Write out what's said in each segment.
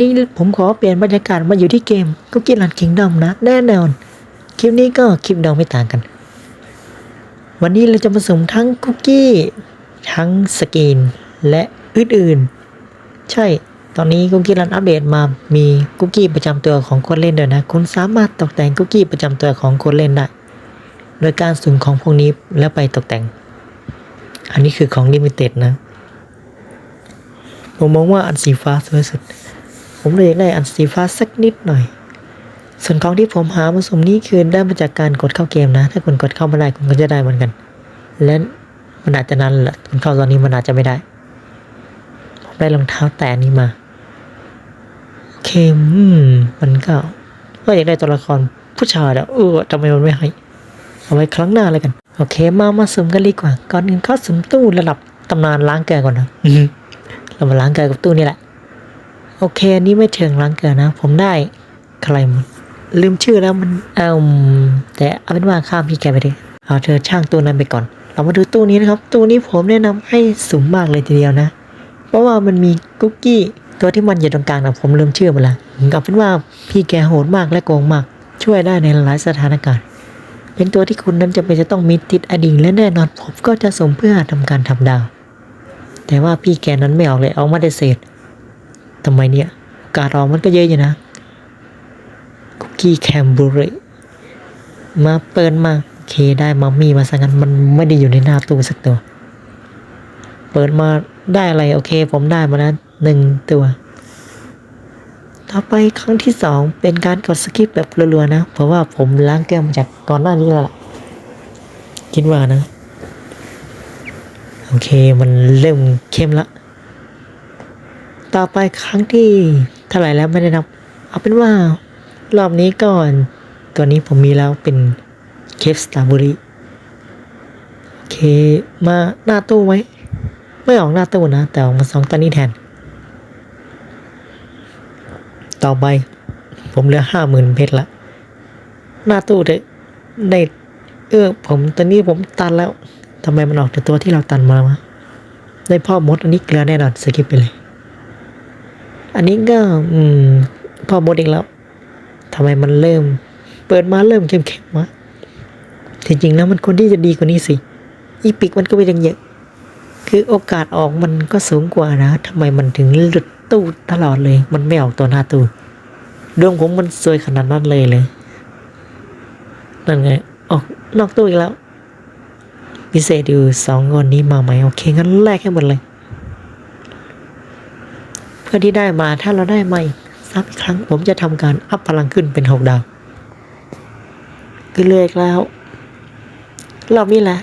นี้ผมขอเปลี่ยนบรรยากาศมาอยู่ที่เกมก็กินหลันคิงดอมนะ แน่นอน คลิปนี้ก็คลิปเดาไม่ต่างกัน วันนี้เราจะมาสุ่มทั้งคุกกี้ ทั้งสกรีนและอื่นๆ ใช่ ตอนนี้คุกกี้รันอัปเดตมามีคุกกี้ประจำตัวของคนเล่นด้วยนะ คุณสามารถตกแต่งคุกกี้ประจำตัวของคนเล่นได้ โดยการสุ่มของพวกนี้แล้วไปตกแต่ง อันนี้คือของลิมิเต็ดนะผมมองว่าอันสีฟ้าสวยสุด ผมเลยอยากได้อันสีฟ้าสักนิดหน่อย ส่วนของที่ผมหามาสมนี้คือได้มาจากการกดเข้าเกมนะ ถ้าคุณกดเข้ามาได้คุณก็จะได้เหมือนกัน และมันอาจจะนานแหละคุณเข้าตอนนี้มันอาจจะไม่ได้ ผมได้รองเท้าแตะนี้มาโอเคมมันก็ก็อยากได้ตัวละครผู้ชายแล้วเออทำไมมันไม่ให้เอาไว้ครั้งหน้าเลยกัน โอเค มามาสุ่มกันดีกว่า ก่อนอื่นเข้าสุ่มตู้ระดับตำนานล้างเกก่อนนะเรามาล้างเกกับตู้นี่แหละ โอเคอันนี้ไม่เชิงล้างเกลือนะ ผมได้ใครมันลืมชื่อแล้วมันเอ่มแต่เอาเป็นว่าข้ามพี่แกไปดิเอาเธอช่างตู้นั้นไปก่อน เรามาดูตู้นี้นะครับ ตู้นี้ผมแนะนำให้สุ่มมากเลยทีเดียวนะ เพราะว่ามันมีคุกกี้ตัวที่มันอยู่ตรงกลางนะผมลืมชื่อไปละเอาเป็นว่าพี่แกโหดมากและโกงมาก ช่วยได้ในหลายสถานการณ์ เป็นตัวที่คุณนั้นจะเป็นจะต้องมีติดอดีตและแน่นอนผมก็จะส่งเพื่อทำการทำดาว แต่ว่าพี่แกนั้นไม่ออกเลยเอามาได้เศษ ทำไมเนี่ยการออกมันก็เยอะอยู่นะคุกกี้แคมบอรี่มาเปิดมาโอเคได้มัมมี่มาสังั้นมันไม่ได้อยู่ในหน้าตู้สักตัว เปิดมาได้อะไรโอเค ผมได้มาแล้วหนึ่งตัว ต่อไปครั้งที่สองเป็นการกดสกิปแบบรัวๆนะ เพราะว่าผมล้างแก้วมาจากก่อนหน้านี้แล้วล่ะคิดว่านะ โอเคมันเริ่มเข้มละ ต่อไปครั้งที่เท่าไหร่แล้วไม่ได้นับ เอาเป็นว่ารอบนี้ก่อน ตัวนี้ผมมีแล้วเป็นเคฟสตรอเบอรี่โอเค มาหน้าตู้ไหมไม่ออกหน้าตู้นะ แต่ออกมาสองตัวนี้แทน ต่อไป ผมเหลือห้าหมื่นเพชรละ หน้าตู้เถอะในเออ ผมตอนนี้ผมตันแล้วทำไมมันออกแต่ตัวที่เราตันมาวได้พ่อมดอันนี้เกลือแน่นอนสกิปไปเลย อันนี้ก็ อืมพ่อมดอีกแล้วทำไมมันเริ่ม เปิดมาเริ่มเข้มๆวะที่จริงแล้วมันคนที่จะดีกว่านี้สิ อีปิกมันก็ไม่ดังเยอะ คือโอกาสออกมันก็สูงกว่านะทำไมมันถึงหลุดตู้ตลอดเลย มันไม่ออกตัวหน้าตู้ดวงผมมันสวยขนาดนั้นเลยเลย นั่นไง ออกนอกตู้อีกแล้ว พิเศษอยู่สองคนนี้มาไหม โอเคงั้นแลกให้หมดเลย พื่อที่ได้มาถ้าเราได้มาอีกสักครั้งผมจะทำการอัพพลังขึ้นเป็นหกดาวก็เลือกแล้วรอบนี้แหละ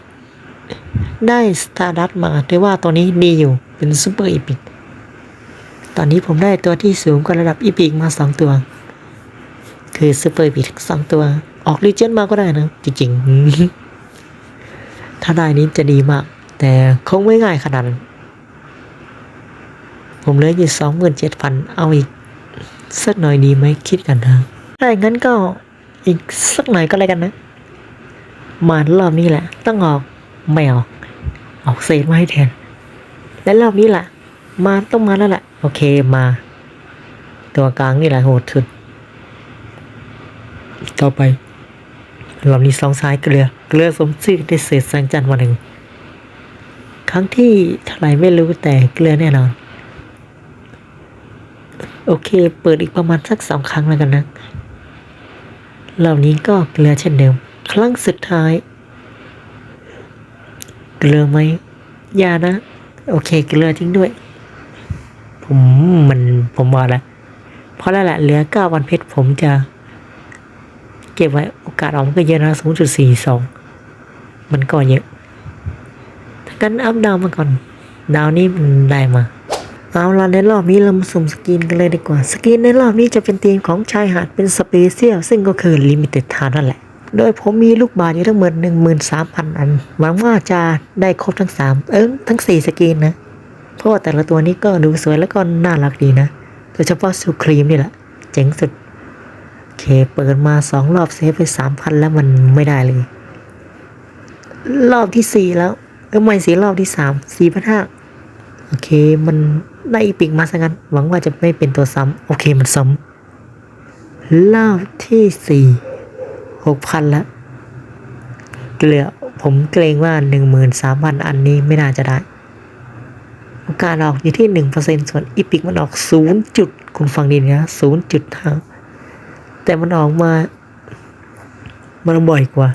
ได้สตาร์ดัตมาแต่ว่าตัวนี้ดีอยู่เป็นซูเปอร์อีพิกตอนนี้ผมได้ตัวที่สูงกว่าระดับอีพิกมาสองตัว คือซูเปอร์อีพิกสองตัว ออกรีเจนมาก็ได้นะ จริงๆ ถ้าได้นี้จะดีมาก แต่คงไม่ง่ายขนาดนั้น ผมเหลืออยู่สองหมื่นเจ็ดพันเอาอีกสักหน่อยดีไหมคิดกันนะถ้าอย่างนั้นก็อีกสักหน่อยก็แล้วกันนะมารอบนี้แหละ ต้องออกไม่ออก ออกเศษมาให้แทน และรอบนี้แหละมาต้องมาแล้วแหละโอเคมา ตัวกลางนี่แหละโหดสุด ต่อไปรอบนี้สองซ้ายเกลือ เกลือสมชื่อได้เศษแสงจันทร์วันหนึ่ง ครั้งที่เท่าไหร่ไม่รู้แต่เกลือแน่นอน โอเค เปิดอีกประมาณสักสองครั้งแล้วกันนะรอบนี้ก็เกลือเช่นเดิม ครั้งสุดท้าย เกลือไหมยานะ โอเค เกลือจริงด้วย ผมมันผมว่าแล้วเพราะแล้วแหละเหลือเก้าวันเพชรผมจะ เก็บไว้โอกาสออกมันก็เยอะนะศูนย์จุดสี่สองมันก็เยอะถ้ากันอัพดาวมาก่อน ดาวนี้มันได้มา เอาล่ะในรอบนี้เรามาสุ่มสกินกันเลยดีกว่า สกินในรอบนี้จะเป็นทีมของชายหาดเป็นสเปเชียลซึ่งก็คือลิมิเต็ดทานนั่นแหละ โดยผมมีลูกบาศก์อยู่ทั้งหมด13,000 อัน หวังว่าจะได้ครบทั้ง 3 เอิ้งทั้ง 4 สกินนะ เพราะว่าแต่ละตัวนี้ก็ดูสวยแล้วก็น่ารักดีนะ โดยเฉพาะซูครีมนี่แหละ เจ๋งสุดโอเค เปิดมา 2 รอบเซฟไป 3,000 แล้วมันไม่ได้เลย รอบที่ 4 แล้วเออไม่สีรอบที่ 3 4,500 โอเคมันได้อีปิกมาซะงั้น หวังว่าจะไม่เป็นตัวซ้ำโอเคมันซ้ำรอบที่สี่หกพันละเหลือผมเกรงว่าหนึ่งหมื่นสามพันอันนี้ไม่น่าจะได้โอกาสออกอยู่ที่หนึ่งเปอร์เซ็นส่วนอีพิกมันออกศูนย์จุดคุณฟังดีนะศูนย์จุดห้าแต่มันออกมา มันบ่อยกว่า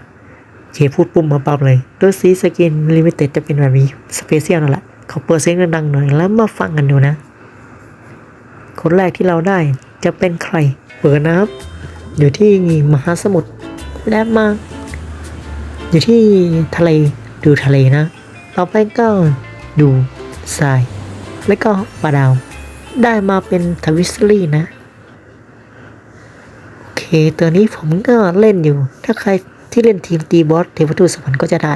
เคพูดปุ่มมาปั๊บเลยตัวสีสกินลิมิเต็ดจะเป็นแบบนี้ สเปเชียลนั่นแหละ ขอเปิดเสียงดังๆหน่อยแล้วมาฟังกันดูนะ คนแรกที่เราได้จะเป็นใคร เปิดนะครับ อยู่ที่มหาสมุทรและมาอยู่ที่ทะเลดูทะเลนะ ต่อไปก็ดูทราย แล้วก็ปลาดาว ได้มาเป็นทวิสลี่นะ โอเค ตัวนี้ผมก็เล่นอยู่ ถ้าใครที่เล่นทีมตีบอสเทวทูตสวรรค์ก็จะได้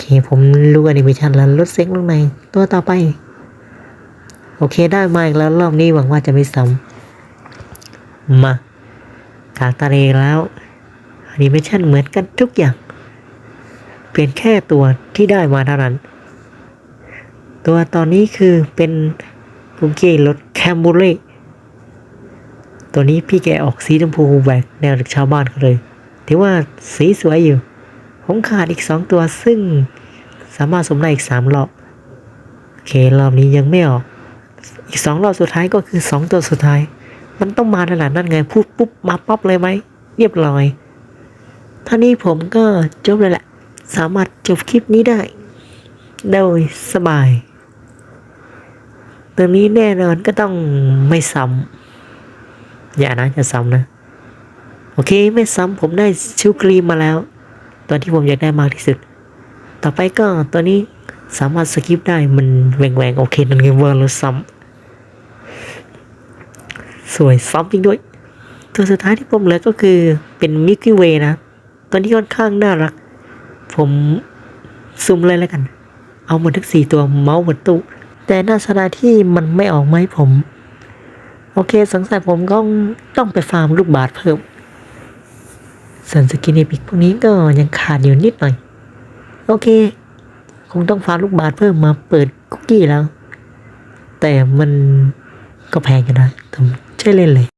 เค ผมรู้แอนิเมชันแล้วลดเซ็งลงในตัวต่อไป โอเคได้มาอีกแล้วรอบนี้หวังว่าจะไม่ซ้ำมากาตาเรแล้วแอนิเมชันเหมือนกันทุกอย่าง เปลี่ยนแค่ตัวที่ได้มาเท่านั้น ตัวตอนนี้คือเป็นปุกเก้รถแคมบูเล่ตัวนี้พี่แกออกสีชมพูแหวกแนวจากชาวบ้านเขาเลย ถือว่าสีสวยอยู่ ผมขาดอีกสองตัวซึ่งสามารถสมได้อีกสามรอบ โอเค รอบนี้ยังไม่ออก อีกสองรอบสุดท้ายก็คือสองตัวสุดท้าย มันต้องมาขนาดนั้นไง พูดปุ๊บ มาปั๊บเลยไหม เรียบร้อยท่านี้ผมก็จบเลยแหละ สามารถจบคลิปนี้ได้ โดยสบายตัวนี้แน่นอนก็ต้องไม่ซ้ำอย่านะจะซ้ำนะ โอเคไม่ซ้ำผมได้ชิวครีมมาแล้ว ตัวที่ผมอยากได้มากที่สุด ต่อไปก็ตัวนี้สามารถสกิปได้มันแหวงๆโอเคนั่นคือเวอร์ลซ้ำสวยซ้ำจริงด้วย ตัวสุดท้ายที่ผมเหลือก็คือเป็นมิกกี้เวนะตัวนี้ค่อนข้างน่ารัก ผมซุ่มเลยแล้วกัน เอาหมดทั้งสี่ตัวเมาส์หมดตู้แต่น่าเสยดายที่มันไม่ออกมาให้ผม โอเคสงสัยผมก็ต้องไปฟาร์มลูกบาทเพิ่ม ส่วนสกินเอพิกพวกนี้ก็ยังขาดอยู่นิดหน่อย โอเค คงต้องฟาร์มลูกบาทเพิ่มมาเปิดคุกกี้แล้ว แต่มันก็แพงกันนะทำใช่เล่นเลย